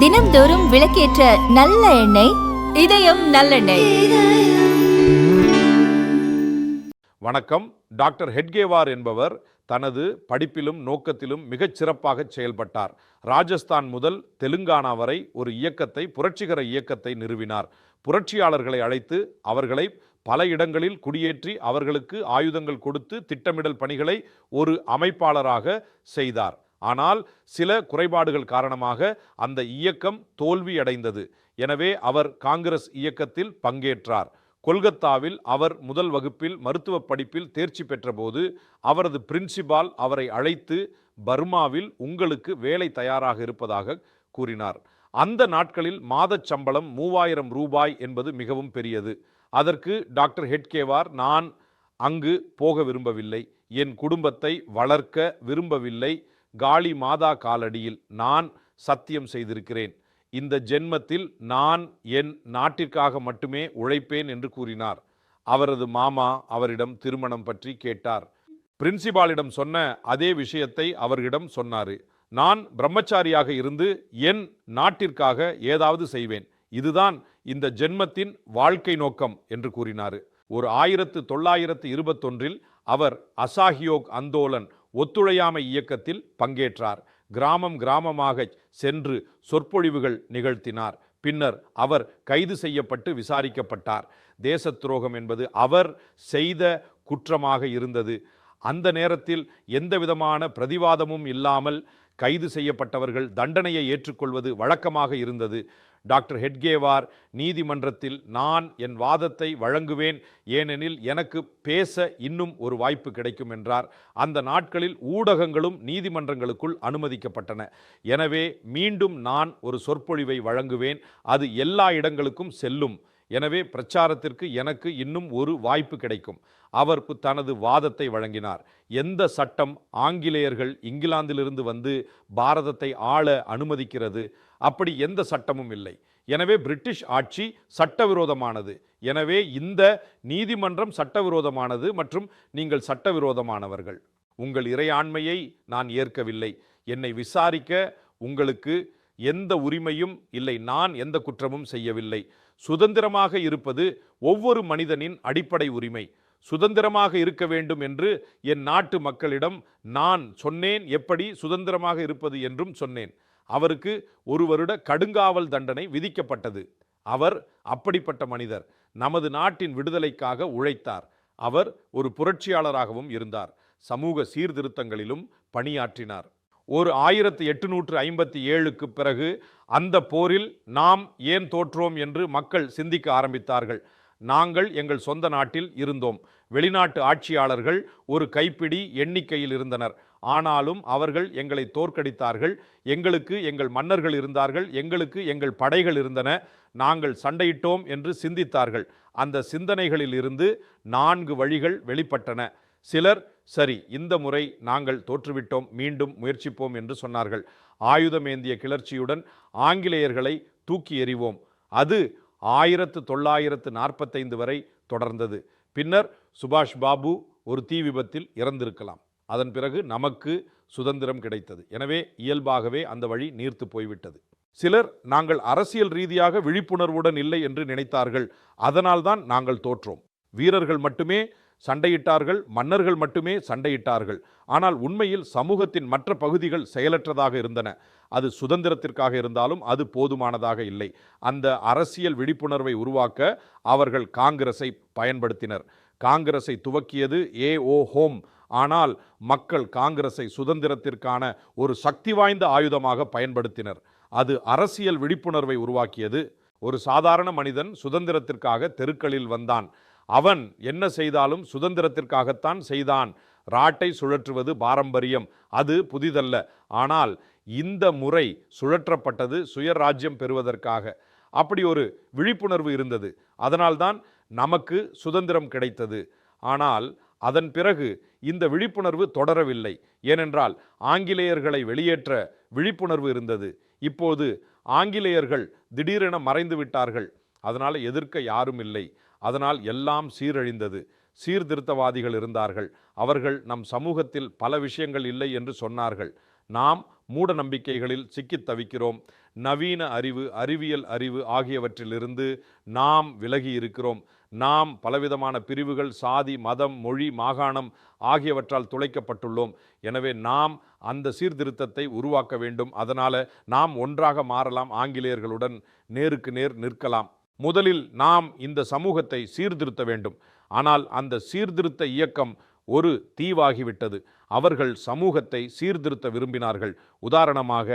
தினம்தோறும் விளக்கேற்ற நல்ல எண்ணெய் இதயம் நல்லெண்ணெய். வணக்கம். டாக்டர் ஹெட்கேவார் என்பவர் தனது படிப்பிலும் நோக்கத்திலும் மிகச் சிறப்பாக செயல்பட்டார். ராஜஸ்தான் முதல் தெலுங்கானா வரை ஒரு இயக்கத்தை புரட்சிகர இயக்கத்தை நிறுவினார். புரட்சியாளர்களை அழைத்து அவர்களை பல இடங்களில் குடியேற்றி அவர்களுக்கு ஆயுதங்கள் கொடுத்து திட்டமிடல் பணிகளை ஒரு அமைப்பாளராக செய்தார். ஆனால் சில குறைபாடுகள் காரணமாக அந்த இயக்கம் தோல்வியடைந்தது. எனவே அவர் காங்கிரஸ் இயக்கத்தில் பங்கேற்றார். கொல்கத்தாவில் அவர் முதல் வகுப்பில் மருத்துவ படிப்பில் தேர்ச்சி பெற்றபோது அவரது பிரின்சிபால் அவரை அழைத்து பர்மாவில் உங்களுக்கு வேலை தயாராக இருப்பதாக கூறினார். அந்த நாட்களில் மாதச் சம்பளம் மூவாயிரம் ரூபாய் என்பது மிகவும் பெரியது. அதற்கு டாக்டர் ஹெட்கேவார் நான் அங்கு போக விரும்பவில்லை. என் குடும்பத்தை வளர்க்க விரும்பவில்லை. காளி மாதா காலடியில் நான் சத்தியம் செய்திருக்கிறேன். இந்த ஜென்மத்தில் நான் என் நாட்டிற்காக மட்டுமே உழைப்பேன் என்று கூறினார். அவரது மாமா அவரிடம் திருமணம் பற்றி கேட்டார். பிரின்சிபாலிடம் சொன்ன அதே விஷயத்தை அவர்களிடம் சொன்னார். நான் பிரம்மச்சாரியாக இருந்து என் நாட்டிற்காக ஏதாவது செய்வேன். இதுதான் இந்த ஜென்மத்தின் வாழ்க்கை நோக்கம் என்று கூறினார். ஒரு ஆயிரத்து தொள்ளாயிரத்து இருபத்தொன்றில் அவர் அசாஹியோக் அந்தோலன் ஒத்துழையாமை இயக்கத்தில் பங்கேற்றார். கிராமம் கிராமமாக சென்று சொற்பொழிவுகள் நிகழ்த்தினார். பின்னர் அவர் கைது செய்யப்பட்டு விசாரிக்கப்பட்டார். தேசத் துரோகம் என்பது அவர் செய்த குற்றமாக இருந்தது. அந்த நேரத்தில் எந்தவிதமான பிரதிவாதமும் இல்லாமல் கைது செய்யப்பட்டவர்கள் தண்டனையை ஏற்றுக்கொள்வது வழக்கமாக இருந்தது. டாக்டர் ஹெட்கேவார் நீதிமன்றத்தில் நான் என் வாதத்தை வழங்குவேன். ஏனெனில் எனக்கு பேச இன்னும் ஒரு வாய்ப்பு கிடைக்கும் என்றார். அந்த நாட்களில் ஊடகங்களும் நீதிமன்றங்களுக்குள் அனுமதிக்கப்பட்டன. எனவே மீண்டும் நான் ஒரு சொற்பொழிவை வழங்குவேன். அது எல்லா இடங்களுக்கும் செல்லும். எனவே பிரச்சாரத்திற்கு எனக்கு இன்னும் ஒரு வாய்ப்பு கிடைக்கும். அவர் தனது வாதத்தை வழங்கினார். எந்த சட்டம் ஆங்கிலேயர்கள் இங்கிலாந்திலிருந்து வந்து பாரதத்தை ஆள அனுமதிக்கிறது? அப்படி எந்த சட்டமும் இல்லை. எனவே பிரிட்டிஷ் ஆட்சி சட்டவிரோதமானது. எனவே இந்த நீதிமன்றம் சட்டவிரோதமானது மற்றும் நீங்கள் சட்டவிரோதமானவர்கள். உங்கள் இறையாண்மையை நான் ஏற்கவில்லை. என்னை விசாரிக்க உங்களுக்கு எந்த உரிமையும் இல்லை. நான் எந்த குற்றமும் செய்யவில்லை. சுதந்திரமாக இருப்பது ஒவ்வொரு மனிதனின் அடிப்படை உரிமை. சுதந்திரமாக இருக்க வேண்டும் என்று என் நாட்டு மக்களிடம் நான் சொன்னேன். எப்படி சுதந்திரமாக இருப்பது என்றும் சொன்னேன். அவருக்கு ஒரு வருட கடுங்காவல் தண்டனை விதிக்கப்பட்டது. அவர் அப்படிப்பட்ட மனிதர். நமது நாட்டின் விடுதலைக்காக உழைத்தார். அவர் ஒரு புரட்சியாளராகவும் இருந்தார். சமூக சீர்திருத்தங்களிலும் பணியாற்றினார். ஒரு ஆயிரத்து எட்டுநூற்று ஐம்பத்தி ஏழுக்கு பிறகு அந்த போரில் நாம் ஏன் தோற்றோம் என்று மக்கள் சிந்திக்க ஆரம்பித்தார்கள். நாங்கள் எங்கள் சொந்த நாட்டில் இருந்தோம். வெளிநாட்டு ஆட்சியாளர்கள் ஒரு கைப்பிடி எண்ணிக்கையில் இருந்தனர். ஆனாலும் அவர்கள் எங்களை தோற்கடித்தார்கள். எங்களுக்கு எங்கள் மன்னர்கள் இருந்தார்கள். எங்களுக்கு எங்கள் படைகள் இருந்தன. நாங்கள் சண்டையிட்டோம் என்று சிந்தித்தார்கள். அந்த சிந்தனைகளில் இருந்து நான்கு வழிகள் வெளிப்பட்டன. சிலர் சரி இந்த முறை நாங்கள் தோற்றுவிட்டோம். மீண்டும் முயற்சிப்போம் என்று சொன்னார்கள். ஆயுதமேந்திய கிளர்ச்சியுடன் ஆங்கிலேயர்களை தூக்கி எறிவோம். அது ஆயிரத்து தொள்ளாயிரத்து நாற்பத்தைந்து வரை தொடர்ந்தது. பின்னர் சுபாஷ் பாபு ஒரு தீ விபத்தில் இறந்திருக்கலாம். அதன் பிறகு நமக்கு சுதந்திரம் கிடைத்தது. எனவே இயல்பாகவே அந்த வழி நீர்த்து போய்விட்டது. சிலர் நாங்கள் அரசியல் ரீதியாக விழிப்புணர்வுடன் இல்லை என்று நினைத்தார்கள். அதனால்தான் நாங்கள் தோற்றோம். வீரர்கள் மட்டுமே சண்டையிட்டார்கள் மன்னர்கள் மட்டுமே சண்டையிட்டார்கள். ஆனால் உண்மையில் சமூகத்தின் மற்ற பகுதிகள் செயலற்றதாக இருந்தன. அது சுதந்திரத்திற்காக இருந்தாலும் அது போதுமானதாக இல்லை. அந்த அரசியல் விழிப்புணர்வை உருவாக்க அவர்கள் காங்கிரஸை பயன்படுத்தினர். காங்கிரஸை துவக்கியது ஏ ஓ ஹோம் ஆனால் மக்கள் காங்கிரஸை சுதந்திரத்திற்கான ஒரு சக்தி வாய்ந்த ஆயுதமாக பயன்படுத்தினர். அது அரசியல் விழிப்புணர்வை உருவாக்கியது. ஒரு சாதாரண மனிதன் சுதந்திரத்திற்காக தெருக்களில் வந்தான். அவன் என்ன செய்தாலும் சுதந்திரத்திற்காகத்தான் செய்தான். ராட்டை சுழற்றுவது பாரம்பரியம் அது புதிதல்ல. ஆனால் இந்த முறை சுழற்றப்பட்டது சுயராஜ்யம் பெறுவதற்காக. அப்படி ஒரு விழிப்புணர்வு இருந்தது. அதனால்தான் நமக்கு சுதந்திரம் கிடைத்தது. ஆனால் அதன் பிறகு இந்த விழிப்புணர்வு தொடரவில்லை. ஏனென்றால் ஆங்கிலேயர்களை வெளியேற்ற விழிப்புணர்வு இருந்தது. இப்போது ஆங்கிலேயர்கள் திடீரென மறைந்து விட்டார்கள். அதனால் எதிர்க்க யாரும் இல்லை. அதனால் எல்லாம் சீரழிந்தது. சீர்திருத்தவாதிகள் இருந்தார்கள். அவர்கள் நம் சமூகத்தில் பல விஷயங்கள் இல்லை என்று சொன்னார்கள். நாம் மூட நம்பிக்கைகளில் சிக்கித் தவிக்கிறோம். நவீன அறிவு அறிவியல் அறிவு ஆகியவற்றிலிருந்து நாம் விலகி இருக்கிறோம். நாம் பலவிதமான பிரிவுகள் சாதி மதம் மொழி மாகாணம் ஆகியவற்றால் துளைக்கப்பட்டுள்ளோம். எனவே நாம் அந்த சீர்திருத்தத்தை உருவாக்க வேண்டும். அதனால் நாம் ஒன்றாக மாறலாம். ஆங்கிலேயர்களுடன் நேருக்கு நேர் நிற்கலாம். முதலில் நாம் இந்த சமூகத்தை சீர்திருத்த வேண்டும். ஆனால் அந்த சீர்திருத்த இயக்கம் ஒரு தீவாகிவிட்டது. அவர்கள் சமூகத்தை சீர்திருத்த விரும்பினார்கள். உதாரணமாக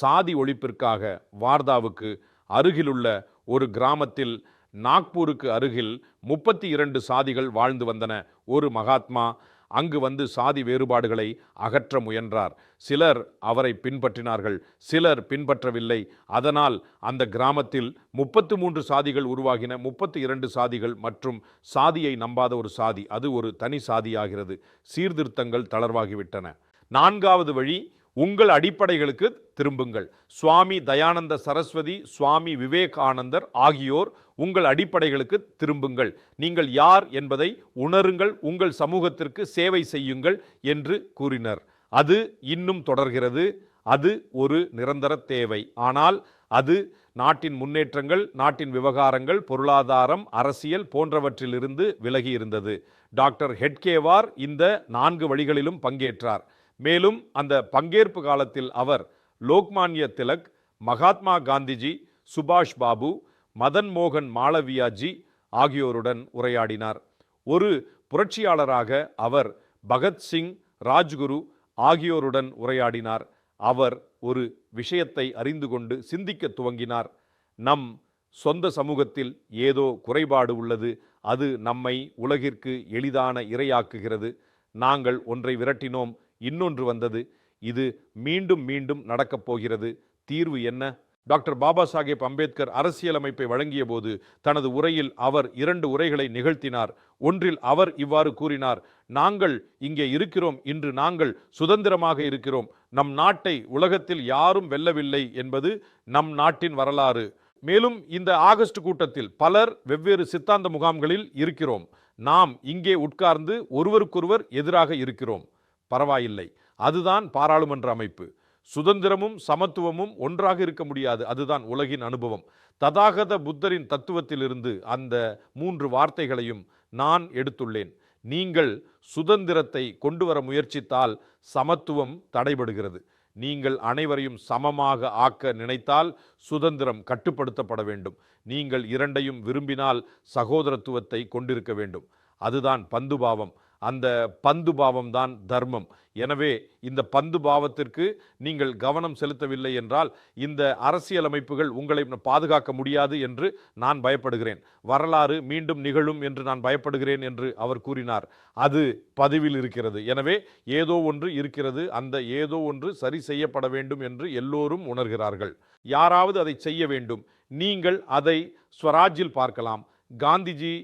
சாதி ஒழிப்பிற்காக வார்தாவுக்கு அருகிலுள்ள ஒரு கிராமத்தில் நாக்பூருக்கு அருகில் முப்பத்தி இரண்டு சாதிகள் வாழ்ந்து வந்தன. ஒரு மகாத்மா அங்கு வந்து சாதி வேறுபாடுகளை அகற்ற முயன்றார். சிலர் அவரை பின்பற்றினார்கள் சிலர் பின்பற்றவில்லை. அதனால் அந்த கிராமத்தில் முப்பத்து மூன்று சாதிகள் உருவாகின. முப்பத்தி இரண்டு சாதிகள் மற்றும் சாதியை நம்பாத ஒரு சாதி அது ஒரு தனி சாதியாகிறது. சீர்திருத்தங்கள் தளர்வாகிவிட்டன. நான்காவது வழி உங்கள் அடிப்படைகளுக்கு திரும்புங்கள். சுவாமி தயானந்த சரஸ்வதி சுவாமி விவேகானந்தர் ஆகியோர் உங்கள் அடிப்படைகளுக்கு திரும்புங்கள். நீங்கள் யார் என்பதை உணருங்கள் உங்கள் சமூகத்திற்கு சேவை செய்யுங்கள் என்று கூறினர். அது இன்னும் தொடர்கிறது. அது ஒரு நிரந்தர தேவை. ஆனால் அது நாட்டின் முன்னேற்றங்கள் நாட்டின் விவகாரங்கள் பொருளாதாரம் அரசியல் போன்றவற்றிலிருந்து விலகி இருந்தது. டாக்டர் ஹெட்கேவார் இந்த நான்கு வழிகளிலும் பங்கேற்றார். மேலும் அந்த பங்கேற்பு காலத்தில் அவர் லோக்மான்ய திலக் மகாத்மா காந்திஜி சுபாஷ் பாபு மதன் மோகன் மாளவியாஜி ஆகியோருடன் உரையாடினார். ஒரு புரட்சியாளராக அவர் பகத்சிங் ராஜ்குரு ஆகியோருடன் உரையாடினார். அவர் ஒரு விஷயத்தை அறிந்து கொண்டு சிந்திக்க துவங்கினார். நம் சொந்த சமூகத்தில் ஏதோ குறைபாடு உள்ளது. அது நம்மை உலகிற்கு எளிதான இரையாக்குகிறது. நாங்கள் ஒன்றை விரட்டினோம். இன்னொன்று வந்தது. இது மீண்டும் மீண்டும் நடக்கப் போகிறது. தீர்வு என்ன? டாக்டர் பாபா சாஹேப் அம்பேத்கர் அரசியலமைப்பை வழங்கிய போது தனது உரையில் அவர் இரண்டு உரைகளை நிகழ்த்தினார். ஒன்றில் அவர் இவ்வாறு கூறினார் நாங்கள் இங்கே இருக்கிறோம் இன்று நாங்கள் சுதந்திரமாக இருக்கிறோம். நம் நாட்டை உலகத்தில் யாரும் வெல்லவில்லை என்பது நம் நாட்டின் வரலாறு. மேலும் இந்த ஆகஸ்ட் கூட்டத்தில் பலர் வெவ்வேறு சித்தாந்த முகாம்களில் இருக்கிறோம். நாம் இங்கே உட்கார்ந்து ஒருவருக்கொருவர் எதிராக இருக்கிறோம். பரவாயில்லை. அதுதான் பாராளுமன்ற அமைப்பு. சுதந்திரமும் சமத்துவமும் ஒன்றாக இருக்க முடியாது. அதுதான் உலகின் அனுபவம். ததாகத புத்தரின் தத்துவத்திலிருந்து அந்த மூன்று வார்த்தைகளையும் நான் எடுத்துள்ளேன். நீங்கள் சுதந்திரத்தை கொண்டு வர முயற்சித்தால் சமத்துவம் தடைபடுகிறது. நீங்கள் அனைவரையும் சமமாக ஆக்க நினைத்தால் சுதந்திரம் கட்டுப்படுத்தப்பட வேண்டும். நீங்கள் இரண்டையும் விரும்பினால் சகோதரத்துவத்தை கொண்டிருக்க வேண்டும். அதுதான் பந்துபாவம். அந்த பந்து பாவம் தான் தர்மம். எனவே இந்த பந்து பாவத்திற்கு நீங்கள் கவனம் செலுத்தவில்லை என்றால் இந்த அரசியலமைப்புகள் உங்களை பாதுகாக்க முடியாது என்று நான் பயப்படுகிறேன். வரலாறு மீண்டும் நிகழும் என்று நான் பயப்படுகிறேன் என்று அவர் கூறினார். அது பதிவில் இருக்கிறது. எனவே ஏதோ ஒன்று இருக்கிறது. அந்த ஏதோ ஒன்று சரி செய்யப்பட வேண்டும் என்று எல்லோரும் உணர்கிறார்கள். யாராவது அதை செய்ய வேண்டும். நீங்கள் அதை ஸ்வராஜில் பார்க்கலாம். காந்திஜி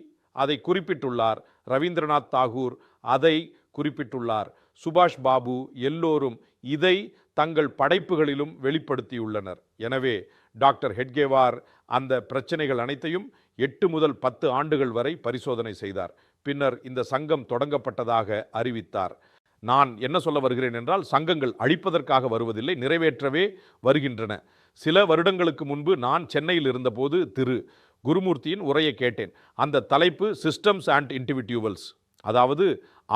அதை குறிப்பிட்டுள்ளார். ரவீந்திரநாத் தாகூர் அதை குறிப்பிட்டுள்ளார். சுபாஷ் பாபு எல்லோரும் இதை தங்கள் படைப்புகளிலும் வெளிப்படுத்தியுள்ளனர். எனவே டாக்டர் ஹெட்கேவார் அந்த பிரச்சனைகள் அனைத்தையும் எட்டு முதல் பத்து ஆண்டுகள் வரை பரிசோதனை செய்தார். பின்னர் இந்த சங்கம் தொடங்கப்பட்டதாக அறிவித்தார். நான் என்ன சொல்ல வருகிறேன் என்றால் சங்கங்கள் அழிப்பதற்காக வருவதில்லை நிறைவேற்றவே வருகின்றன. சில வருடங்களுக்கு முன்பு நான் சென்னையில் இருந்தபோது திரு. குருமூர்த்தியின் உரையை கேட்டேன். அந்த தலைப்பு சிஸ்டம்ஸ் அண்ட் இன்டிவிடியூவல்ஸ் அதாவது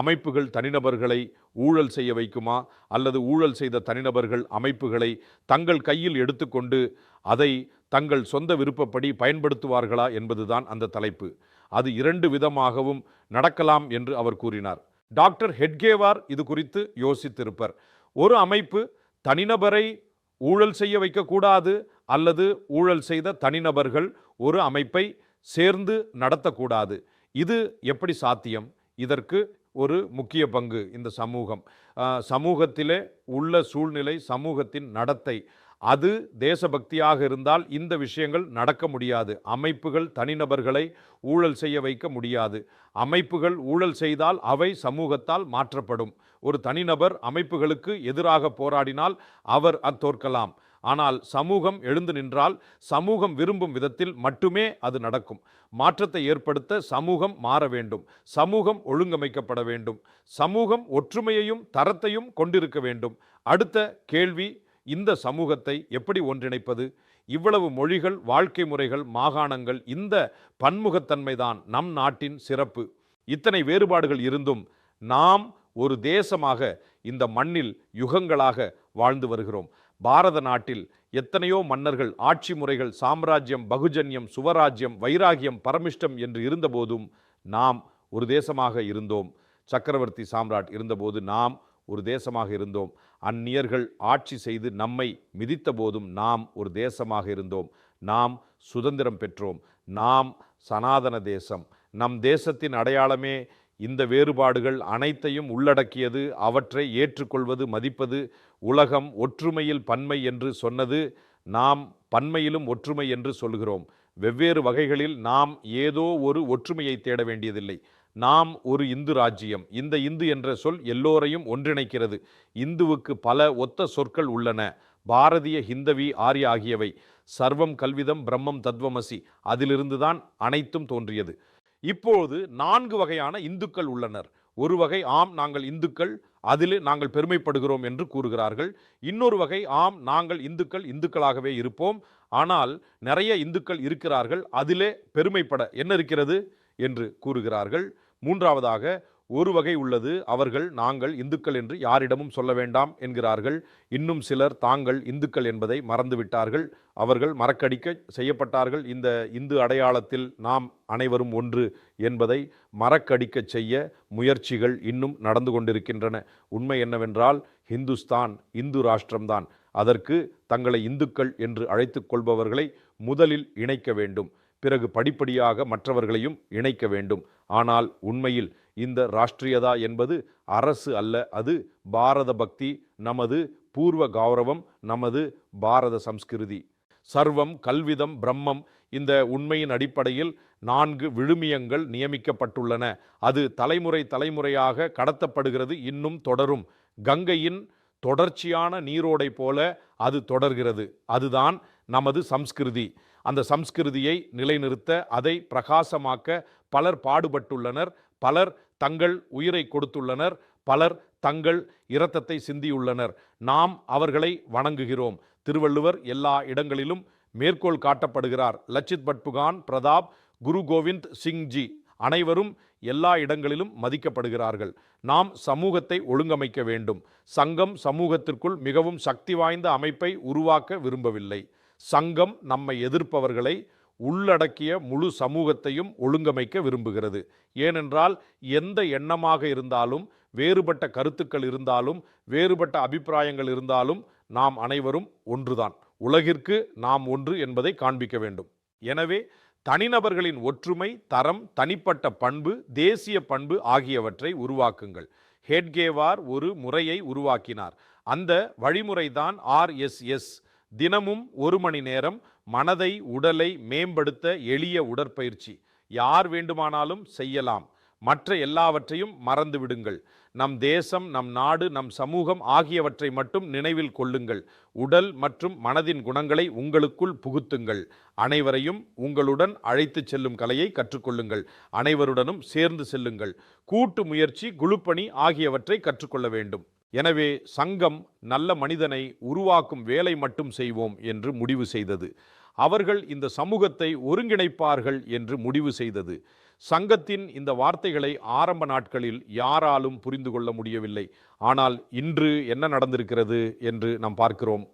அமைப்புகள் தனிநபர்களை ஊழல் செய்ய வைக்குமா? அல்லது ஊழல் செய்த தனிநபர்கள் அமைப்புகளை தங்கள் கையில் எடுத்துக்கொண்டு அதை தங்கள் சொந்த விருப்பப்படி பயன்படுத்துவார்களா என்பதுதான் அந்த தலைப்பு. அது இரண்டு விதமாகவும் நடக்கலாம் என்று அவர் கூறினார். டாக்டர் ஹெட்கேவார் இது குறித்து யோசித்திருப்பர். ஒரு அமைப்பு தனிநபரை ஊழல் செய்ய வைக்கக்கூடாது அல்லது ஊழல் செய்த தனிநபர்கள் ஒரு அமைப்பை சேர்ந்து நடத்தக்கூடாது. இது எப்படி சாத்தியம்? இதற்கு ஒரு முக்கிய பங்கு இந்த சமூகம். சமூகத்திலே உள்ள சூழ்நிலை சமூகத்தின் நடத்தை அது தேசபக்தியாக இருந்தால் இந்த விஷயங்கள் நடக்க முடியாது. அமைப்புகள் தனிநபர்களை ஊழல் செய்ய வைக்க முடியாது. அமைப்புகள் ஊழல் செய்தால் அவை சமூகத்தால் மாற்றப்படும். ஒரு தனிநபர் அமைப்புகளுக்கு எதிராக போராடினால் அவர் அத்தோற்கலாம். ஆனால் சமூகம் எழுந்து நின்றால் சமூகம் விரும்பும் விதத்தில் மட்டுமே அது நடக்கும். மாற்றத்தை ஏற்படுத்த சமூகம் மாற வேண்டும். சமூகம் ஒழுங்கமைக்கப்பட வேண்டும். சமூகம் ஒற்றுமையையும் தரத்தையும் கொண்டிருக்க வேண்டும். அடுத்த கேள்வி இந்த சமூகத்தை எப்படி ஒன்றிணைப்பது? இவ்வளவு மொழிகள் வாழ்க்கை முறைகள் மாகாணங்கள் இந்த பன்முகத்தன்மைதான் நம் நாட்டின் சிறப்பு. இத்தனை வேறுபாடுகள் இருந்தும் நாம் ஒரு தேசமாக இந்த மண்ணில் யுகங்களாக வாழ்ந்து வருகிறோம். பாரத நாட்டில் எத்தனையோ மன்னர்கள் ஆட்சி முறைகள் சாம்ராஜ்யம் பகுஜன்யம் சுவராஜ்யம் வைராகியம் பரமிஷ்டம் என்று இருந்தபோதும் நாம் ஒரு தேசமாக இருந்தோம். சக்கரவர்த்தி சாம்ராட் இருந்தபோது நாம் ஒரு தேசமாக இருந்தோம். அந்நியர்கள் ஆட்சி செய்து நம்மை மிதித்த போதும் நாம் ஒரு தேசமாக இருந்தோம். நாம் சுதந்திரம் பெற்றோம். நாம் சனாதன தேசம். நம் தேசத்தின் அடையாளமே இந்த வேறுபாடுகள் அனைத்தையும் உள்ளடக்கியது அவற்றை ஏற்றுக்கொள்வது மதிப்பது உலகம் ஒற்றுமையில் பன்மை என்று சொன்னது நாம் பன்மையிலும் ஒற்றுமை என்று சொல்கிறோம். வெவ்வேறு வகைகளில் நாம் ஏதோ ஒரு ஒற்றுமையை தேட வேண்டியதில்லை. நாம் ஒரு இந்து ராஜ்யம். இந்த இந்து என்ற சொல் எல்லோரையும் ஒன்றிணைக்கிறது. இந்துவுக்கு பல ஒத்த சொற்கள் உள்ளன. பாரதிய ஹிந்தவி ஆரிய ஆகியவை. சர்வம் கல்விதம் பிரம்மம் தத்வமசி. அதிலிருந்துதான் அனைத்தும் தோன்றியது. இப்போது நான்கு வகையான இந்துக்கள் உள்ளனர். ஒரு வகை ஆம் நாங்கள் இந்துக்கள் அதில் நாங்கள் பெருமைப்படுகிறோம் என்று கூறுகிறார்கள். இன்னொரு வகை ஆம் நாங்கள் இந்துக்கள் இந்துக்களாகவே இருப்போம். ஆனால் நிறைய இந்துக்கள் இருக்கிறார்கள் அதிலே பெருமைப்பட என்ன இருக்கிறது? என்று கூறுகிறார்கள். மூன்றாவதாக ஒரு வகை உள்ளது. அவர்கள் நாங்கள் இந்துக்கள் என்று யாரிடமும் சொல்ல வேண்டாம் என்கிறார்கள். இன்னும் சிலர் தாங்கள் இந்துக்கள் என்பதை மறந்துவிட்டார்கள். அவர்கள் மறக்கடிக்க செய்யப்பட்டார்கள். இந்த இந்து அடையாளத்தில் நாம் அனைவரும் ஒன்று என்பதை மறக்கடிக்க செய்ய முயற்சிகள் இன்னும் நடந்து கொண்டிருக்கின்றன. உண்மை என்னவென்றால் ஹிந்துஸ்தான் இந்து ராஷ்டிரம்தான். அதற்கு தங்களை இந்துக்கள் என்று அழைத்து கொள்பவர்களை முதலில் இணைக்க வேண்டும். பிறகு படிப்படியாக மற்றவர்களையும் இணைக்க வேண்டும். ஆனால் உண்மையில் இந்த ராஷ்டிரியதா என்பது அரசு அல்ல அது பாரத பக்தி நமது பூர்வ கௌரவம் நமது பாரத சம்ஸ்கிருதி. சர்வம் கல்விதம் பிரம்மம் இந்த உண்மையின் அடிப்படையில் நான்கு விழுமியங்கள் நியமிக்கப்பட்டுள்ளன. அது தலைமுறை தலைமுறையாக கடத்தப்படுகிறது இன்னும் தொடரும். கங்கையின் தொடர்ச்சியான நீரோடை போல அது தொடர்கிறது. அதுதான் நமது சம்ஸ்கிருதி. அந்த சம்ஸ்கிருதியை நிலைநிறுத்த அதை பிரகாசமாக்க பலர் பாடுபட்டுள்ளனர். பலர் தங்கள் உயிரை கொடுத்துள்ளனர். பலர் தங்கள் இரத்தத்தை சிந்தியுள்ளனர். நாம் அவர்களை வணங்குகிறோம். திருவள்ளுவர் எல்லா இடங்களிலும் மேற்கோள் காட்டப்படுகிறார். லச்சித் பட்புகான் பிரதாப் குரு கோவிந்த் சிங்ஜி அனைவரும் எல்லா இடங்களிலும் மதிக்கப்படுகிறார்கள். நாம் சமூகத்தை ஒழுங்கமைக்க வேண்டும். சங்கம் சமூகத்திற்குள் மிகவும் சக்தி வாய்ந்த அமைப்பை உருவாக்க விரும்பவில்லை. சங்கம் நம்மை எதிர்ப்பவர்களை உள்ளடக்கிய முழு சமூகத்தையும் ஒழுங்கமைக்க விரும்புகிறது. ஏனென்றால் எந்த எண்ணமாக இருந்தாலும் வேறுபட்ட கருத்துக்கள் இருந்தாலும் வேறுபட்ட அபிப்பிராயங்கள் இருந்தாலும் நாம் அனைவரும் ஒன்றுதான். உலகிற்கு நாம் ஒன்று என்பதை காண்பிக்க வேண்டும். எனவே தனிநபர்களின் ஒற்றுமை தரம் தனிப்பட்ட பண்பு தேசிய பண்பு ஆகியவற்றை உருவாக்குங்கள். ஹெட்கேவார் ஒரு முறையை உருவாக்கினார். அந்த வழிமுறைதான் ஆர்எஸ்எஸ் தினமும் ஒரு மணி நேரம் மனதை உடலை மேம்படுத்த எளிய உடற்பயிற்சி. யார் வேண்டுமானாலும் செய்யலாம். மற்ற எல்லாவற்றையும் மறந்து விடுங்கள். நம் தேசம் நம் நாடு நம் சமூகம் ஆகியவற்றை மட்டும் நினைவில் கொள்ளுங்கள். உடல் மற்றும் மனதின் குணங்களை உங்களுக்குள் புகுத்துங்கள். அனைவரையும் உங்களுடன் அழைத்துச் செல்லும் கலையை கற்றுக்கொள்ளுங்கள். அனைவருடனும் சேர்ந்து செல்லுங்கள். கூட்டு முயற்சி குழுப்பணி ஆகியவற்றை கற்றுக்கொள்ள வேண்டும். எனவே சங்கம் நல்ல மனிதனை உருவாக்கும் வேலை மட்டும் செய்வோம் என்று முடிவு செய்தது. அவர்கள் இந்த சமூகத்தை ஒருங்கிணைப்பார்கள் என்று முடிவு செய்தது. சங்கத்தின் இந்த வார்த்தைகளை ஆரம்ப நாட்களில் யாராலும் புரிந்து கொள்ள முடியவில்லை. ஆனால் இன்று என்ன நடந்திருக்கிறது என்று நாம் பார்க்கிறோம்.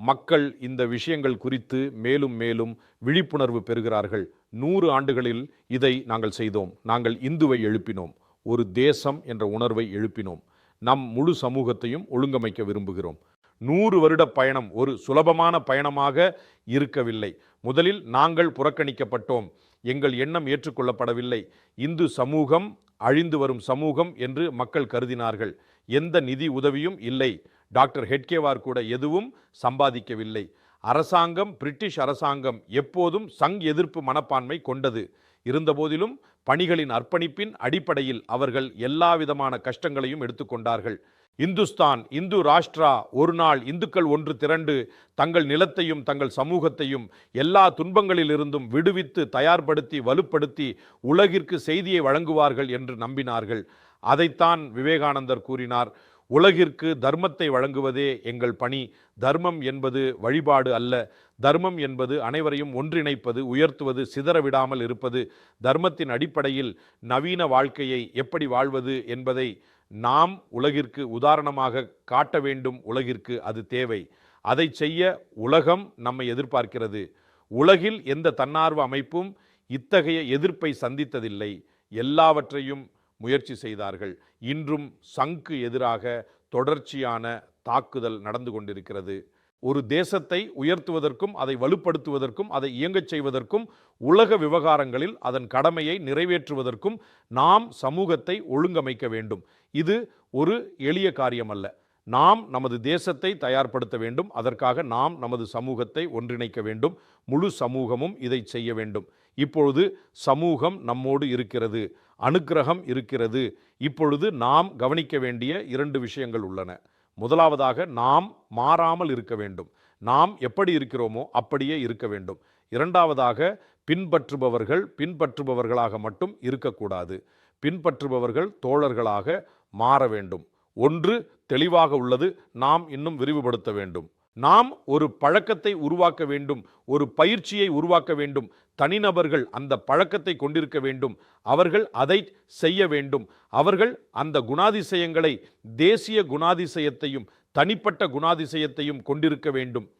மக்கள் இந்த விஷயங்கள் குறித்து மேலும் மேலும் விழிப்புணர்வு பெறுகிறார்கள். நூறு ஆண்டுகளில் இதை நாங்கள் செய்தோம். நாங்கள் இந்துவை எழுப்பினோம். ஒரு தேசம் என்ற உணர்வை எழுப்பினோம். நம் முழு சமூகத்தையும் ஒழுங்கமைக்க விரும்புகிறோம். நூறு வருட பயணம் ஒரு சுலபமான பயணமாக இருக்கவில்லை. முதலில் நாங்கள் புறக்கணிக்கப்பட்டோம். எங்கள் எண்ணம் ஏற்றுக்கொள்ளப்படவில்லை. இந்து சமூகம் அழிந்து வரும் சமூகம் என்று மக்கள் கருதினார்கள். எந்த நிதி உதவியும் இல்லை. டாக்டர் ஹெட்கேவார் கூட எதுவும் சம்பாதிக்கவில்லை. அரசாங்கம் பிரிட்டிஷ் அரசாங்கம் எப்போதும் சங் எதிர்ப்பு மனப்பான்மை கொண்டது. இருந்தபோதிலும் பணிகளின் அர்ப்பணிப்பின் அடிப்படையில் அவர்கள் எல்லா விதமான கஷ்டங்களையும் எடுத்துக்கொண்டார்கள். இந்துஸ்தான் இந்து ராஷ்டிரா ஒரு நாள் இந்துக்கள் ஒன்று திரண்டு தங்கள் நிலத்தையும் தங்கள் சமூகத்தையும் எல்லா துன்பங்களிலிருந்தும் விடுவித்து தயார்படுத்தி வலுப்படுத்தி உலகிற்கு செய்தியை வழங்குவார்கள் என்று நம்பினார்கள். அதைத்தான் விவேகானந்தர் கூறினார். உலகிற்கு தர்மத்தை வழங்குவதே எங்கள் பணி. தர்மம் என்பது வழிபாடு அல்ல. தர்மம் என்பது அனைவரையும் ஒன்றிணைப்பது உயர்த்துவது சிதற விடாமல் இருப்பது. தர்மத்தின் அடிப்படையில் நவீன வாழ்க்கையை எப்படி வாழ்வது என்பதை நாம் உலகிற்கு உதாரணமாக காட்ட வேண்டும் உலகிற்கு அது தேவை. அதை செய்ய உலகம் நம்மை எதிர்பார்க்கிறது. உலகில் எந்த தன்னார்வ அமைப்பும் இத்தகைய எதிர்ப்பை சந்தித்ததில்லை. எல்லாவற்றையும் முயற்சி செய்தார்கள். இன்றும் சங்கு எதிராக தொடர்ச்சியான தாக்குதல் நடந்து கொண்டிருக்கிறது. ஒரு தேசத்தை உயர்த்துவதற்கும் அதை வலுப்படுத்துவதற்கும் அதை இயங்கச் செய்வதற்கும் உலக விவகாரங்களில் அதன் கடமையை நிறைவேற்றுவதற்கும் நாம் சமூகத்தை ஒழுங்கமைக்க வேண்டும். இது ஒரு எளிய காரியம் அல்ல நாம் நமது தேசத்தை தயார்படுத்த வேண்டும். அதற்காக நாம் நமது சமூகத்தை ஒன்றிணைக்க வேண்டும். முழு சமூகமும் இதை செய்ய வேண்டும். இப்பொழுது சமூகம் நம்மோடு இருக்கிறது. அனுக்கிரகம் இருக்கிறது. இப்பொழுது நாம் கவனிக்க வேண்டிய இரண்டு விஷயங்கள் உள்ளன. முதலாவதாக நாம் மாறாமல் இருக்க வேண்டும். நாம் எப்படி இருக்கிறோமோ அப்படியே இருக்க வேண்டும். இரண்டாவதாக பின்பற்றுபவர்கள் பின்பற்றுபவர்களாக மட்டும் இருக்கக்கூடாது. பின்பற்றுபவர்கள் தோழர்களாக மாற வேண்டும். ஒன்று தெளிவாக உள்ளது. நாம் இன்னும் விரிவுபடுத்த வேண்டும். நாம் ஒரு பழக்கத்தை உருவாக்க வேண்டும். ஒரு பயிற்சியை உருவாக்க வேண்டும். தனிநபர்கள் அந்த பழக்கத்தை கொண்டிருக்க வேண்டும். அவர்கள் அதை செய்ய வேண்டும். அவர்கள் அந்த குணாதிசயங்களை தேசிய குணாதிசயத்தையும் தனிப்பட்ட குணாதிசயத்தையும் கொண்டிருக்க வேண்டும்.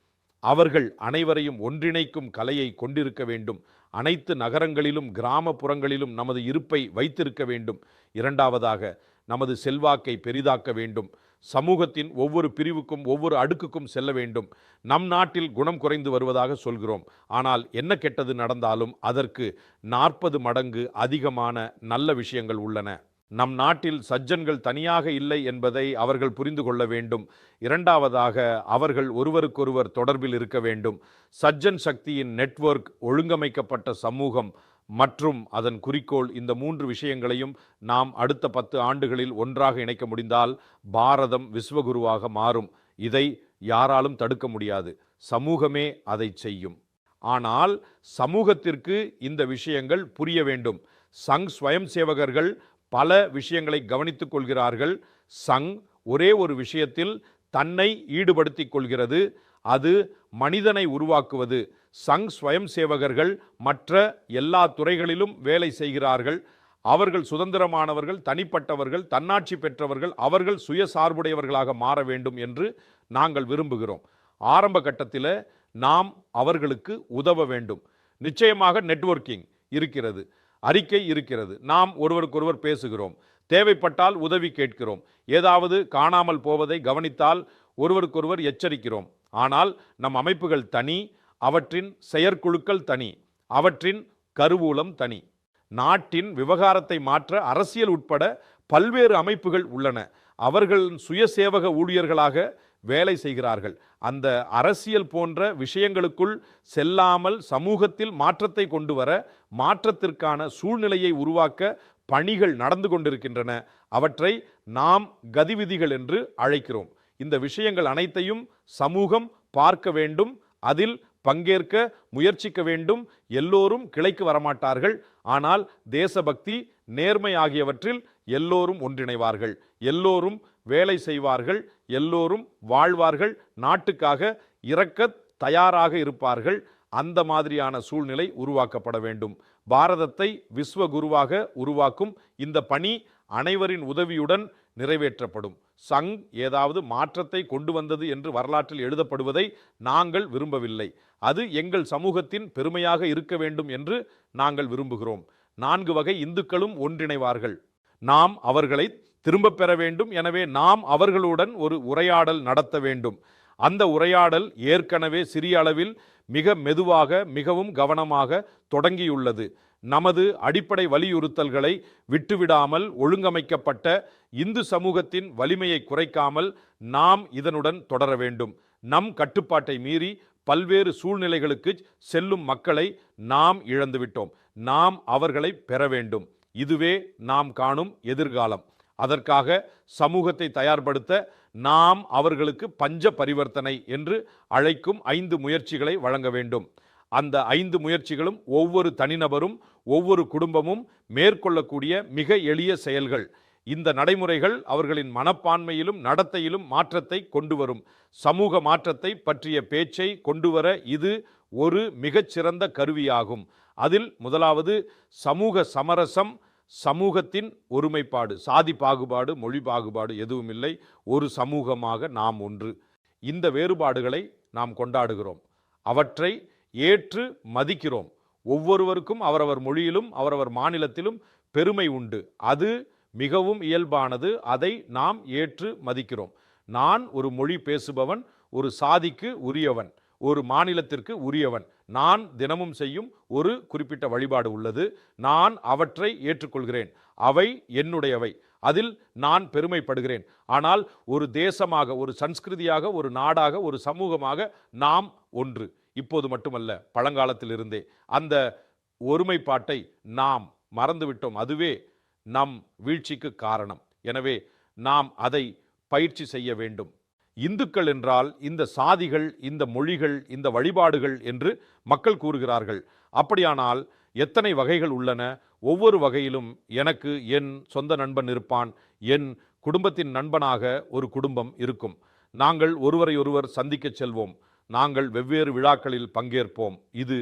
அவர்கள் அனைவரையும் ஒன்றிணைக்கும் கலையை கொண்டிருக்க வேண்டும். அனைத்து நகரங்களிலும் கிராமப்புறங்களிலும் நமது இருப்பை வைத்திருக்க வேண்டும். இரண்டாவதாக நமது செல்வாக்கை பெரிதாக்க வேண்டும். சமூகத்தின் ஒவ்வொரு பிரிவுக்கும் ஒவ்வொரு அடுக்குக்கும் செல்ல வேண்டும். நம் நாட்டில் குணம் குறைந்து வருவதாக சொல்கிறோம். ஆனால் என்ன கெட்டது நடந்தாலும் அதற்கு நாற்பது மடங்கு அதிகமான நல்ல விஷயங்கள் உள்ளன. நம் நாட்டில் சஜ்ஜன்கள் தனியாக இல்லை என்பதை அவர்கள் புரிந்து கொள்ள வேண்டும். இரண்டாவதாக அவர்கள் ஒருவருக்கொருவர் தொடர்பில் இருக்க வேண்டும். சஜ்ஜன் சக்தியின் நெட்வொர்க் ஒழுங்கமைக்கப்பட்ட சமூகம் மற்றும் அதன் குறிக்கோள் இந்த மூன்று விஷயங்களையும் நாம் அடுத்த பத்து ஆண்டுகளில் ஒன்றாக இணைக்க முடிந்தால் பாரதம் விஸ்வகுருவாக மாறும். இதை யாராலும் தடுக்க முடியாது. சமூகமே அதை செய்யும். ஆனால் சமூகத்திற்கு இந்த விஷயங்கள் புரிய வேண்டும். சங் ஸ்வயம் சேவகர்கள் பல விஷயங்களை கவனித்துக் கொள்கிறார்கள். சங் ஒரே ஒரு விஷயத்தில் தன்னை ஈடுபடுத்திக் கொள்கிறது. அது மனிதனை உருவாக்குவது. சங் ஸ்வயம் சேவகர்கள் மற்ற எல்லா துறைகளிலும் வேலை செய்கிறார்கள். அவர்கள் சுதந்திரமானவர்கள் தனிப்பட்டவர்கள் தன்னாட்சி பெற்றவர்கள் அவர்கள் சுயசார்புடையவர்களாக மாற வேண்டும் என்று நாங்கள் விரும்புகிறோம். ஆரம்ப கட்டத்தில் நாம் அவர்களுக்கு உதவ வேண்டும். நிச்சயமாக நெட்வொர்க்கிங் இருக்கிறது அறிக்கை இருக்கிறது. நாம் ஒருவருக்கொருவர் பேசுகிறோம் தேவைப்பட்டால் உதவி கேட்கிறோம். ஏதாவது காணாமல் போவதை கவனித்தால் ஒருவருக்கொருவர் எச்சரிக்கிறோம். ஆனால் நம் அமைப்புகள் தனி அவற்றின் செயற்குழுக்கள் தனி அவற்றின் கருவூலம் தனி. நாட்டின் விவகாரத்தை மாற்ற அரசியல் உட்பட பல்வேறு அமைப்புகள் உள்ளன. அவர்கள் சுயசேவக ஊழியர்களாக வேலை செய்கிறார்கள். அந்த அரசியல் போன்ற விஷயங்களுக்குள் செல்லாமல் சமூகத்தில் மாற்றத்தை கொண்டு வர மாற்றத்திற்கான சூழ்நிலையை உருவாக்க பணிகள் நடந்து கொண்டிருக்கின்றன. அவற்றை நாம் கதிவிதிகள் என்று அழைக்கிறோம். இந்த விஷயங்கள் அனைத்தையும் சமூகம் பார்க்க வேண்டும். அதில் பங்கேற்க முயற்சிக்க வேண்டும். எல்லோரும் கிளைக்கு வரமாட்டார்கள். ஆனால் தேசபக்தி நேர்மை ஆகியவற்றில் எல்லோரும் ஒன்றிணைவார்கள். எல்லோரும் வேலை செய்வார்கள். எல்லோரும் வாழ்வார்கள். நாட்டுக்காக இறக்க தயாராக இருப்பார்கள். அந்த மாதிரியான சூழ்நிலை உருவாக்கப்பட வேண்டும். பாரதத்தை விஸ்வகுருவாக உருவாக்கும் இந்த பணி அனைவரின் உதவியுடன் நிறைவேற்றப்படும். சங் ஏதாவது மாற்றத்தை கொண்டு வந்தது என்று வரலாற்றில் எழுதப்படுவதை நாங்கள் விரும்பவில்லை. அது எங்கள் சமூகத்தின் பெருமையாக இருக்க வேண்டும் என்று நாங்கள் விரும்புகிறோம். நான்கு வகை இந்துக்களும் ஒன்றிணைவார்கள். நாம் அவர்களை திரும்பப் பெற வேண்டும். எனவே நாம் அவர்களுடன் ஒரு உரையாடல் நடத்த வேண்டும். அந்த உரையாடல் ஏற்கனவே சிறிய அளவில் மிக மெதுவாக மிகவும் கவனமாக தொடங்கியுள்ளது. நமது அடிப்படை வலியுறுத்தல்களை விட்டுவிடாமல் ஒழுங்கமைக்கப்பட்ட இந்து சமூகத்தின் வலிமையை குறைக்காமல் நாம் இதனுடன் தொடர வேண்டும். நம் கட்டுப்பாட்டை மீறி பல்வேறு சூழ்நிலைகளுக்கு செல்லும் மக்களை நாம் இழந்துவிட்டோம். நாம் அவர்களை பெற வேண்டும். இதுவே நாம் காணும் எதிர்காலம். அதற்காக சமூகத்தை தயார்படுத்த நாம் அவர்களுக்கு பஞ்ச பரிவர்த்தனை என்று அழைக்கும் ஐந்து முயற்சிகளை வழங்க வேண்டும். அந்த ஐந்து முயற்சிகளும் ஒவ்வொரு தனிநபரும் ஒவ்வொரு குடும்பமும் மேற்கொள்ளக்கூடிய மிக எளிய செயல்கள். இந்த நடைமுறைகள் அவர்களின் மனப்பான்மையிலும் நடத்தையிலும் மாற்றத்தை கொண்டு வரும். சமூக மாற்றத்தை பற்றிய பேச்சை கொண்டுவர இது ஒரு மிகச்சிறந்த கருவியாகும். அதில் முதலாவது சமூக சமரசம் சமூகத்தின் ஒருமைப்பாடு. சாதி பாகுபாடு மொழி பாகுபாடு எதுவும் இல்லை ஒரு சமூகமாக நாம் ஒன்று. இந்த வேறுபாடுகளை நாம் கொண்டாடுகிறோம். அவற்றை ஏற்று மதிக்கிறோம். ஒவ்வொருவருக்கும் அவரவர் மொழியிலும் அவரவர் மாநிலத்திலும் பெருமை உண்டு. அது மிகவும் இயல்பானது. அதை நாம் ஏற்று மதிக்கிறோம். நான் ஒரு மொழி பேசுபவன் ஒரு சாதிக்கு உரியவன் ஒரு மாநிலத்திற்கு உரியவன். நான் தினமும் செய்யும் ஒரு குறிப்பிட்ட வழிபாடு உள்ளது. நான் அவற்றை ஏற்றுக்கொள்கிறேன். அவை என்னுடையவை. அதில் நான் பெருமைப்படுகிறேன். ஆனால் ஒரு தேசமாக ஒரு சன்ஸ்கிருதியாக ஒரு நாடாக ஒரு சமூகமாக நாம் ஒன்று. இப்போது மட்டுமல்ல பழங்காலத்திலிருந்தே அந்த ஒருமைப்பாட்டை நாம் மறந்துவிட்டோம். அதுவே நம் வீழ்ச்சிக்கு காரணம். எனவே நாம் அதை பயிற்சி செய்ய வேண்டும். இந்துக்கள் என்றால் இந்த சாதிகள் இந்த மொழிகள் இந்த வழிபாடுகள் என்று மக்கள் கூறுகிறார்கள். அப்படியானால் எத்தனை வகைகள் உள்ளன? ஒவ்வொரு வகையிலும் எனக்கு என் சொந்த நண்பன் இருப்பான். என் குடும்பத்தின் நண்பனாக ஒரு குடும்பம் இருக்கும். நாங்கள் ஒருவரை ஒருவர் சந்திக்கச் செல்வோம். நாங்கள் வெவ்வேறு விழாக்களில் பங்கேற்போம். இது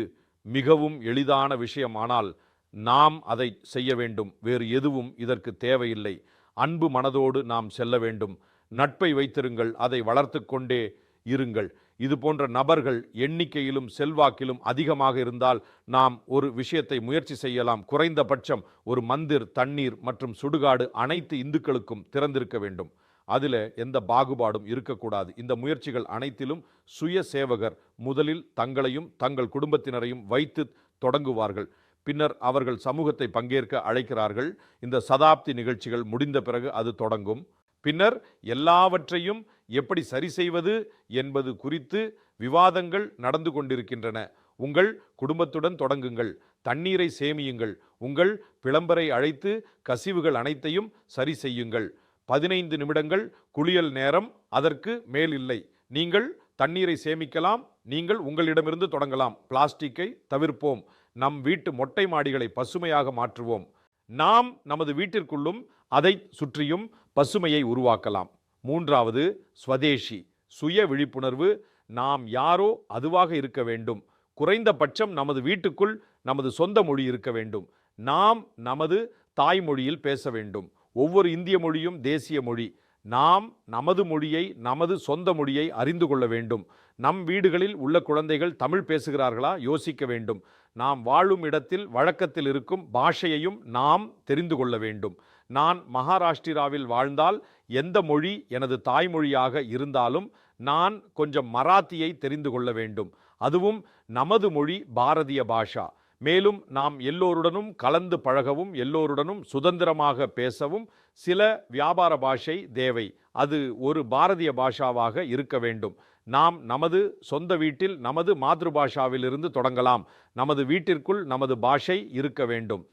மிகவும் எளிதான விஷயமானால் நாம் அதை செய்ய வேண்டும். வேறு எதுவும் இதற்கு தேவையில்லை. அன்பு மனதோடு நாம் செல்ல வேண்டும். நட்பை வைத்திருங்கள். அதை வளர்த்து கொண்டே இருங்கள். இது போன்ற நபர்கள் எண்ணிக்கையிலும் செல்வாக்கிலும் அதிகமாக இருந்தால் நாம் ஒரு விஷயத்தை முயற்சி செய்யலாம். குறைந்தபட்சம் ஒரு மந்திர் தண்ணீர் மற்றும் சுடுகாடு அனைத்து இந்துக்களுக்கும் திறந்திருக்க வேண்டும். அதில் எந்த பாகுபாடும் இருக்கக்கூடாது. இந்த முயற்சிகள் அனைத்திலும் சுய சேவகர் முதலில் தங்களையும் தங்கள் குடும்பத்தினரையும் வைத்து தொடங்குவார்கள். பின்னர் அவர்கள் சமூகத்தை பங்கேற்க அழைக்கிறார்கள். இந்த சதாப்தி நிகழ்ச்சிகள் முடிந்த பிறகு அது தொடங்கும். பின்னர் எல்லாவற்றையும் எப்படி சரி செய்வது என்பது குறித்து விவாதங்கள் நடந்து கொண்டிருக்கின்றன. உங்கள் குடும்பத்துடன் தொடங்குங்கள். தண்ணீரை சேமியுங்கள். உங்கள் பிளம்பரை அழைத்து கசிவுகள் அனைத்தையும் சரி செய்யுங்கள். பதினைந்து நிமிடங்கள் குளியல் நேரம் அதற்கு மேல் இல்லை. நீங்கள் தண்ணீரை சேமிக்கலாம். நீங்கள் உங்களிடமிருந்து தொடங்கலாம். பிளாஸ்டிக்கை தவிர்ப்போம். நம் வீட்டு மொட்டை மாடிகளை பசுமையாக மாற்றுவோம். நாம் நமது வீட்டிற்குள்ளும் அதை சுற்றியும் பசுமையை உருவாக்கலாம். மூன்றாவது ஸ்வதேஷி சுய விழிப்புணர்வு. நாம் யாரோ அதுவாக இருக்க வேண்டும். குறைந்தபட்சம் நமது வீட்டுக்குள் நமது சொந்த மொழி இருக்க வேண்டும். நாம் நமது தாய்மொழியில் பேச வேண்டும். ஒவ்வொரு இந்திய மொழியும் தேசிய மொழி. நாம் நமது மொழியை நமது சொந்த மொழியை அறிந்து கொள்ள வேண்டும். நம் வீடுகளில் உள்ள குழந்தைகள் தமிழ் பேசுகிறார்களா? யோசிக்க வேண்டும். நாம் வாழும் இடத்தில் வழக்கத்தில் இருக்கும் பாஷையையும் நாம் தெரிந்து கொள்ள வேண்டும். நான் மகாராஷ்டிராவில் வாழ்ந்தால் எந்த மொழி எனது தாய்மொழியாக இருந்தாலும் நான் கொஞ்சம் மராத்தியை தெரிந்து கொள்ள வேண்டும். அதுவும் நமது மொழி பாரதிய பாஷா. மேலும் நாம் எல்லோருடனும் கலந்து பழகவும் எல்லோருடனும் சுதந்திரமாக பேசவும் சில வியாபார பாஷை தேவை. அது ஒரு பாரதிய பாஷாவாக இருக்க வேண்டும். நாம் நமது சொந்த வீட்டில் நமது மாதிருபாஷாவிலிருந்து தொடங்கலாம். நமது வீட்டிற்குள் நமது பாஷை இருக்க வேண்டும்.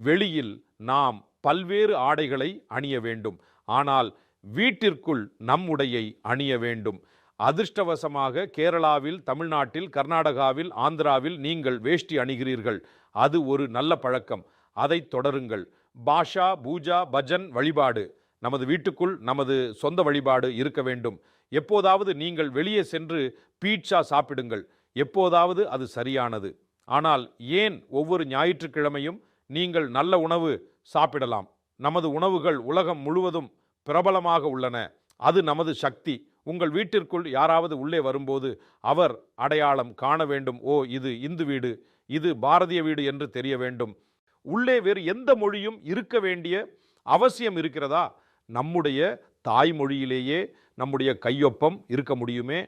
வெளியில் நாம் பல்வேறு ஆடைகளை அணிய வேண்டும். ஆனால் வீட்டிற்குள் நம் உடையை அணிய வேண்டும். அதிர்ஷ்டவசமாக கேரளாவில் தமிழ்நாட்டில் கர்நாடகாவில் ஆந்திராவில் நீங்கள் வேஷ்டி அணிகிறீர்கள். அது ஒரு நல்ல பழக்கம். அதை தொடருங்கள். பாஷா பூஜா பஜன் வழிபாடு. நமது வீட்டுக்குள் நமது சொந்த வழிபாடு இருக்க வேண்டும். எப்போதாவது நீங்கள் வெளியே சென்று பீட்சா சாப்பிடுங்கள். எப்போதாவது அது சரியானது. ஆனால் ஏன் ஒவ்வொரு ஞாயிற்றுக்கிழமையும் நீங்கள் நல்ல உணவு சாப்பிடலாம்? நமது உணவுகள் உலகம் முழுவதும் பிரபலமாக உள்ளன. அது நமது சக்தி. உங்கள் வீட்டிற்குள் யாராவது உள்ளே வரும்போது அவர் அடையாளம் காண வேண்டும். ஓ இது இந்து வீடு இது பாரதிய வீடு என்று தெரிய வேண்டும். உள்ளே வேறு எந்த மொழியும் இருக்க வேண்டிய அவசியம் இருக்கிறதா? நம்முடைய தாய்மொழியிலேயே நம்முடைய கையொப்பம் இருக்க முடியுமே?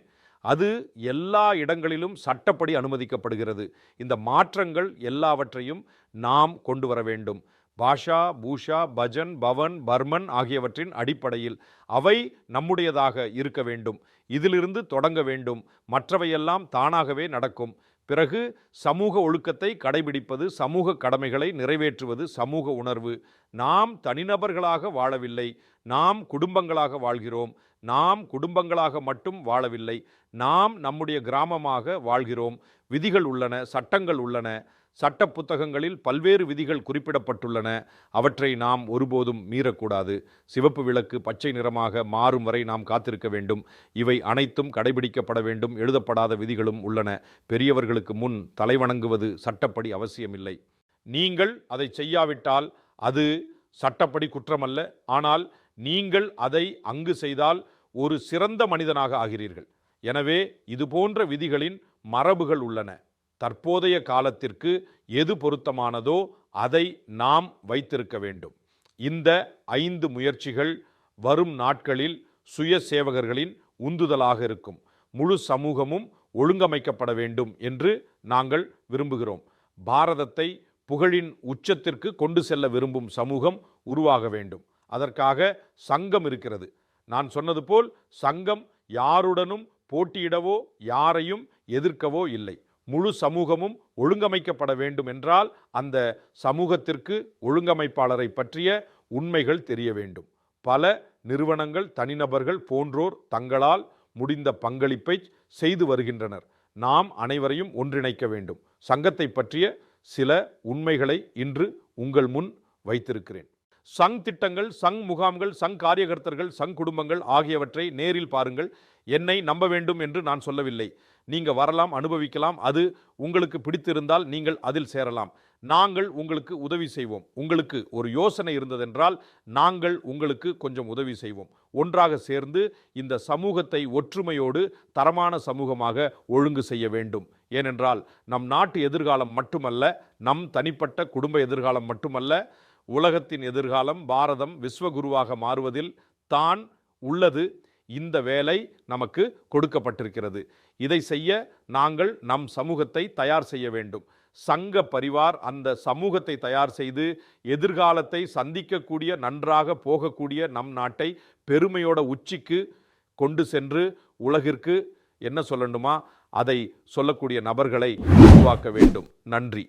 அது எல்லா இடங்களிலும் சட்டப்படி அனுமதிக்கப்படுகிறது. இந்த மாற்றங்கள் எல்லாவற்றையும் நாம் கொண்டு வர வேண்டும். பாஷா பூஷா பஜன் பவன் பர்மன் ஆகியவற்றின் அடிப்படையில் அவை நம்முடையதாக இருக்க வேண்டும். இதிலிருந்து தொடங்க வேண்டும். மற்றவையெல்லாம் தானாகவே நடக்கும். பிறகு சமூக ஒழுக்கத்தை கடைபிடிப்பது சமூக கடமைகளை நிறைவேற்றுவது சமூக உணர்வு. நாம் தனிநபர்களாக வாழவில்லை. நாம் குடும்பங்களாக வாழ்கிறோம். நாம் குடும்பங்களாக மட்டும் வாழவில்லை. நாம் நம்முடைய கிராமமாக வாழ்கிறோம். விதிகள் உள்ளன சட்டங்கள் உள்ளன. சட்ட புத்தகங்களில் பல்வேறு விதிகள் குறிப்பிடப்பட்டுள்ளன. அவற்றை நாம் ஒருபோதும் மீறக்கூடாது. சிவப்பு விளக்கு பச்சை நிறமாக மாறும் வரை நாம் காத்திருக்க வேண்டும். இவை அனைத்தும் கடைபிடிக்கப்பட வேண்டும். எழுதப்படாத விதிகளும் உள்ளன. பெரியவர்களுக்கு முன் தலைவணங்குவது சட்டப்படி அவசியமில்லை. நீங்கள் அதை செய்யாவிட்டால் அது சட்டப்படி குற்றமல்ல. ஆனால் நீங்கள் அதை அங்கு செய்தால் ஒரு சிறந்த மனிதனாக ஆகிறீர்கள். எனவே இதுபோன்ற விதிகளின் மரபுகள் உள்ளன. தற்போதைய காலத்திற்கு எது பொருத்தமானதோ அதை நாம் வைத்திருக்க வேண்டும். இந்த ஐந்து முயற்சிகள் வரும் நாட்களில் சுய சேவகர்களின் உந்துதலாக இருக்கும். முழு சமூகமும் ஒழுங்கமைக்கப்பட வேண்டும் என்று நாங்கள் விரும்புகிறோம். பாரதத்தை புகழின் உச்சத்திற்கு கொண்டு செல்ல விரும்பும் சமூகம் உருவாக வேண்டும். அதற்காக சங்கம் இருக்கிறது. நான் சொன்னது போல் சங்கம் யாருடனும் போட்டியிடவோ யாரையும் எதிர்க்கவோ இல்லை. முழு சமூகமும் ஒழுங்கமைக்கப்பட வேண்டும் என்றால் அந்த சமூகத்திற்கு ஒழுங்கமைப்பாளரை பற்றிய உண்மைகள் தெரிய வேண்டும். பல நிறுவனங்கள் தனிநபர்கள் போன்றோர் தங்களால் முடிந்த பங்களிப்பை செய்து வருகின்றனர். நாம் அனைவரையும் ஒன்றிணைக்க வேண்டும். சங்கத்தை பற்றிய சில உண்மைகளை இன்று உங்கள் முன் வைத்திருக்கிறேன். சங் திட்டங்கள் சங் முகாம்கள் சங் காரியகர்த்தர்கள் சங் குடும்பங்கள் ஆகியவற்றை நேரில் பாருங்கள். என்னை நம்ப வேண்டும் என்று நான் சொல்லவில்லை. நீங்கள் வரலாம் அனுபவிக்கலாம். அது உங்களுக்கு பிடித்திருந்தால் நீங்கள் அதில் சேரலாம். நாங்கள் உங்களுக்கு உதவி செய்வோம். உங்களுக்கு ஒரு யோசனை இருந்ததென்றால் நாங்கள் உங்களுக்கு கொஞ்சம் உதவி செய்வோம். ஒன்றாக சேர்ந்து இந்த சமூகத்தை ஒற்றுமையோடு தரமான சமூகமாக ஒழுங்கு செய்ய வேண்டும். ஏனென்றால் நம் நாட்டு எதிர்காலம் மட்டுமல்ல நம் தனிப்பட்ட குடும்ப எதிர்காலம் மட்டுமல்ல உலகத்தின் எதிர்காலம் பாரதம் விஸ்வகுருவாக மாறுவதில் தான் உள்ளது. இந்த வேலை நமக்கு கொடுக்கப்பட்டிருக்கிறது. இதை செய்ய நாங்கள் நம் சமூகத்தை தயார் செய்ய வேண்டும். சங்க பரிவார் அந்த சமூகத்தை தயார் செய்து எதிர்காலத்தை சந்திக்கக்கூடிய நன்றாக போகக்கூடிய நம் நாட்டை பெருமையோட உச்சிக்கு கொண்டு சென்று உலகிற்கு என்ன சொல்லணுமா? அதை சொல்லக்கூடிய நபர்களை உருவாக்க வேண்டும். நன்றி.